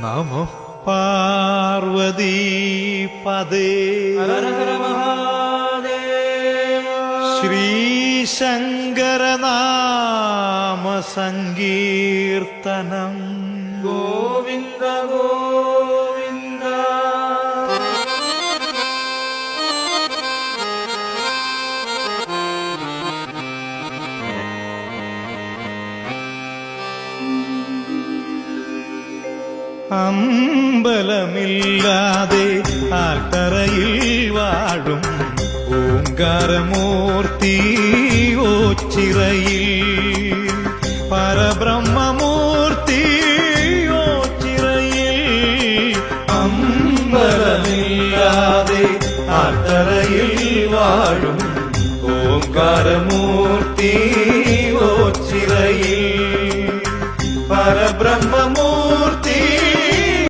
നമോ പാർവതി പദേ. ശ്രീശങ്കരനാമ സങ്കീർത്തനം ഗോവിന്ദ അമ്പലമില്ലാതെ ആൽത്തറയിൽ വാഴും ഓങ്കാരമൂർത്തി ഓച്ചിറയിൽ. പരബ്രഹ്മമൂർത്തി ഓ ഓച്ചിറയിൽ. അമ്പലമില്ലാതെ ആൽത്തറയിൽ വാഴും ഓങ്കാരമൂർത്തി ഓച്ചിറയിൽ. പരബ്രഹ്മമൂർത്തി